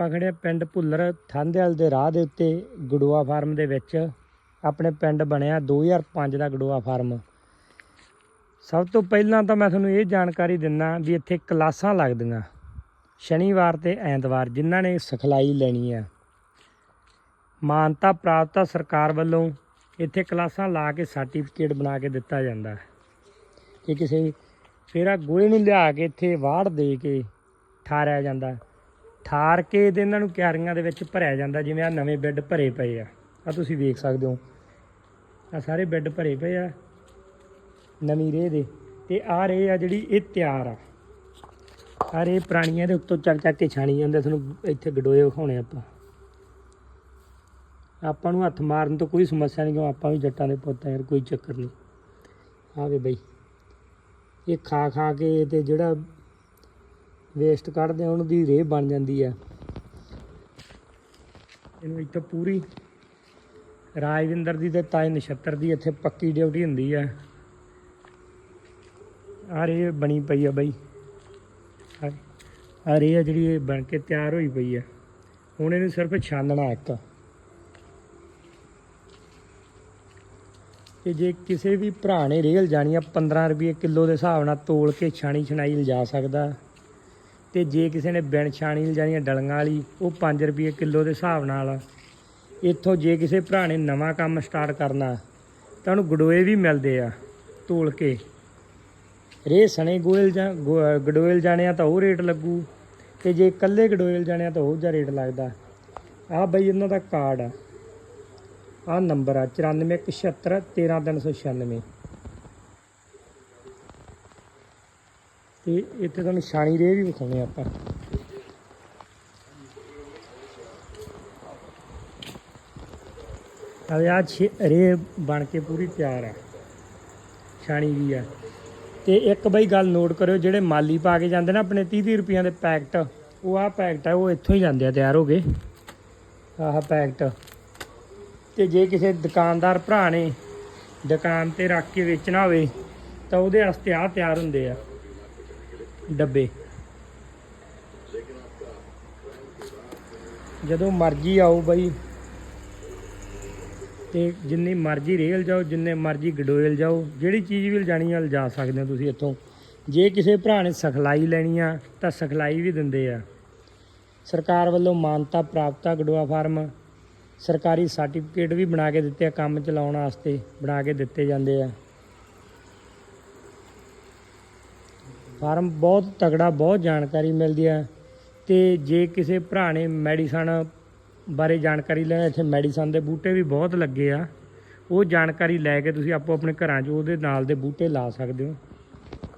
ਆਪਾਂ ਖੜੇ ਪਿੰਡ ਭੁੱਲਰ ਥਾਂਦੇਵਾਲ ਦੇ ਰਾਹ ਦੇ ਉੱਤੇ ਗੜੂਆ ਫਾਰਮ ਦੇ ਵਿੱਚ। ਆਪਣੇ ਪਿੰਡ ਬਣਿਆ 2005 ਦਾ ਗੜੂਆ ਫਾਰਮ। ਸਭ ਤੋਂ ਪਹਿਲਾਂ ਤਾਂ ਮੈਂ ਤੁਹਾਨੂੰ ਇਹ ਜਾਣਕਾਰੀ ਦਿੰਨਾ ਵੀ ਇੱਥੇ ਕਲਾਸਾਂ ਲੱਗਦੀਆਂ। ਸ਼ਨੀਵਾਰ ਤੇ ਐਤਵਾਰ ਜਿਨ੍ਹਾਂ ਨੇ ਸਿਖਲਾਈ ਲੈਣੀ ਆ। ਮਾਨਤਾ ਪ੍ਰਾਪਤ ਆ ਸਰਕਾਰ ਵੱਲੋਂ। ਇੱਥੇ ਕਲਾਸਾਂ ਲਾ ਕੇ ਸਰਟੀਫਿਕੇਟ ਬਣਾ ਕੇ ਦਿੱਤਾ ਜਾਂਦਾ। ਹੈ ਕਿ ਕਿਸੇ ਫੇਰਾ ਆ ਗੋਹੇ ਨੂੰ ਲਿਆ ਕੇ ਇੱਥੇ ਵਾੜ ਦੇ ਕੇ ਠਾਰਿਆ ਜਾਂਦਾ। ਠਾਰ ਕੇ ਤੇ ਇਹਨਾਂ ਨੂੰ ਕਿਆਰੀਆਂ ਦੇ ਵਿੱਚ ਭਰਿਆ ਜਾਂਦਾ, ਜਿਵੇਂ ਆ ਨਵੇਂ ਬੈੱਡ ਭਰੇ ਪਏ ਆ। ਆ ਤੁਸੀਂ ਵੇਖ ਸਕਦੇ ਹੋ। ਆ ਸਾਰੇ ਬੈੱਡ ਭਰੇ ਪਏ ਆ, ਨਵੀਂ ਰੇਹ ਦੇ। ਤੇ ਆ ਰੇਹ ਆ ਜਿਹੜੀ ਇਹ ਤਿਆਰ ਆ। ਆ ਰੇਹ ਪੁਰਾਣੀਆਂ ਦੇ ਉੱਤੋਂ ਚੱਕ ਚੱਕ ਕੇ ਛਾਣੀ ਜਾਂਦੇ ਤੁਹਾਨੂੰ ਇੱਥੇ ਗਡੋਏ ਵਿਖਾਉਣੇ ਆਪਾਂ। ਆਪਾਂ ਨੂੰ ਹੱਥ ਮਾਰਨ ਤੋਂ ਕੋਈ ਸਮੱਸਿਆ ਨਹੀਂ, ਕਿਉਂ ਆਪਾਂ ਵੀ ਜੱਟਾਂ ਦੇ ਪੁੱਤ ਆ ਯਾਰ, ਕੋਈ ਚੱਕਰ ਨਹੀਂ। ਆਵੇ ਬਈ। ਇਹ ਖਾ ਖਾ ਕੇ ਤੇ ਜਿਹੜਾ ਵੇਸਟ ਕੱਢਦੇ ਆ ਉਹਨੂੰ ਦੀ ਰੇਹ ਬਣ ਜਾਂਦੀ ਆ ਇਹਨੂੰ ਇੱਥੇ ਪੂਰੀ ਰਾਜਵਿੰਦਰ ਦੀ ਤੇ ਤਾਜ ਨਛੱਤਰ ਦੀ ਇੱਥੇ ਪੱਕੀ ਡਿਊਟੀ ਹੁੰਦੀ ਆ ਆ ਰੇ ਬਣੀ ਪਈ ਆ ਬਈ। ਆ ਰੇਹ ਆ ਜਿਹੜੀ ਇਹ ਬਣ ਕੇ ਤਿਆਰ ਹੋਈ ਪਈ ਆ। ਹੁਣ ਇਹਨੂੰ ਸਿਰਫ ਛਾਨਣਾ ਇੱਕ। ਤੇ ਜੇ ਕਿਸੇ ਵੀ ਭਰਾ ਨੇ ਰੇਲ ਜਾਣੀ ਆ 15 ਰੁਪਏ ਕਿਲੋ ਦੇ ਹਿਸਾਬ ਨਾਲ ਤੋਲ ਕੇ ਛਾਣੀ ਛਣਾਈ ਲਿਜਾ ਸਕਦਾ। ਤੇ ਜੇ ਕਿਸੇ ਨੇ ਬਿਨ ਛਾਣੀ ਲਿਜਾਣੀ ਆ ਡਲੀਆਂ ਵਾਲੀ, ਉਹ 5 ਰੁਪਏ ਕਿਲੋ ਦੇ ਹਿਸਾਬ ਨਾਲ ਇੱਥੋਂ ਜੇ ਕਿਸੇ ਭਰਾ ਨੇ ਨਵਾਂ ਕੰਮ ਸਟਾਰਟ ਕਰਨਾ, ਤਾਂ ਉਹਨੂੰ ਗਡੋਏ ਵੀ ਮਿਲਦੇ ਆ ਤੋਲ ਕੇ। ਰੇ ਸਣੇ ਗੋਇਲ ਜਾਂ ਗੋ- ਗਡੋਇਲ ਜਾਣੇ ਆ ਤਾਂ ਉਹ ਰੇਟ ਲੱਗੂ, ਤੇ ਜੇ ਇਕੱਲੇ ਗਡੋਇਲ ਜਾਣੇ ਆ ਤਾਂ ਉਹ ਜਿਹਾ ਰੇਟ ਲੱਗਦਾ। ਆ ਬਈ ਇਹਨਾਂ ਦਾ ਕਾਰਡ ਆ। ਆ ਨੰਬਰ ਆ 9417 ਤੇ ਇੱਥੇ ਤੁਹਾਨੂੰ ਛਾਣੀ ਰੇ ਵੀ ਵਿਖਾਉਣੇ ਆਪਾਂ। ਆ ਆ ਰੇ ਬਣ ਕੇ ਪੂਰੀ ਤਿਆਰ ਆ। ਛਾਣੀ ਵੀ ਆ। ਤੇ ਇੱਕ ਬਈ ਗੱਲ ਨੋਟ ਕਰਿਓ, ਜਿਹੜੇ ਮਾਲੀ ਪਾ ਕੇ ਜਾਂਦੇ ਨਾ ਆਪਣੇ 30 30 ਰੁਪਈਆਂ ਦੇ ਪੈਕਟ, ਉਹ ਆ ਪੈਕਟ ਆ, ਉਹ ਇੱਥੋਂ ਹੀ ਜਾਂਦੇ ਆ, ਤਿਆਰ ਹੋ ਗਏ। ਆਹ ਪੈਕਟ। ਤੇ ਜੇ ਕਿਸੇ ਦੁਕਾਨਦਾਰ ਭਰਾ ਨੇ ਦੁਕਾਨ ਤੇ ਰੱਖ ਕੇ ਵੇਚਣਾ ਹੋਵੇ, ਤਾਂ ਉਹਦੇ ਵਾਸਤੇ ਆ ਤਿਆਰ ਹੁੰਦੇ ਆ। ਡੱਬੇ। ਜਦੋਂ ਮਰਜ਼ੀ ਆਓ ਬਾਈ। ਤੇ ਜਿੰਨੀ ਮਰਜ਼ੀ ਰੇਲ ਜਾਓ, ਜਿੰਨੇ ਮਰਜ਼ੀ ਗਡੋਇਲ ਜਾਓ, ਜਿਹੜੀ ਚੀਜ਼ ਵੀ ਲਿਜਾਣੀ ਆ, ਲਿਜਾ ਸਕਦੇ ਹੋ ਤੁਸੀਂ ਇੱਥੋਂ। ਜੇ ਕਿਸੇ ਭਰਾ ਨੇ ਸਿਖਲਾਈ ਲੈਣੀ ਆ, ਤਾਂ ਸਿਖਲਾਈ ਵੀ ਦਿੰਦੇ ਆ। ਸਰਕਾਰ ਵੱਲੋਂ ਮਾਨਤਾ ਪ੍ਰਾਪਤ ਆ ਗਡੋਆ ਫਾਰਮ। ਸਰਕਾਰੀ ਸਰਟੀਫਿਕੇਟ ਵੀ ਬਣਾ ਕੇ ਦਿੱਤੇ ਆ, ਕੰਮ ਚਲਾਉਣ ਵਾਸਤੇ ਬਣਾ ਕੇ ਦਿੱਤੇ ਜਾਂਦੇ ਆ। ਫਾਰਮ ਬਹੁਤ ਤਗੜਾ ਬਹੁਤ ਜਾਣਕਾਰੀ ਮਿਲਦੀ ਆ ਤੇ ਜੇ ਕਿਸੇ ਭਰਾ ਨੇ ਮੈਡੀਸਨ ਬਾਰੇ ਜਾਣਕਾਰੀ ਲੈਣਾ, ਇੱਥੇ ਮੈਡੀਸਨ ਦੇ ਬੂਟੇ ਵੀ ਬਹੁਤ ਲੱਗੇ ਆ। ਉਹ ਜਾਣਕਾਰੀ ਲੈ ਕੇ ਤੁਸੀਂ ਆਪੋ ਆਪਣੇ ਘਰਾਂ 'ਚ ਉਹਦੇ ਨਾਲ ਦੇ ਬੂਟੇ ਲਾ ਸਕਦੇ ਹੋ।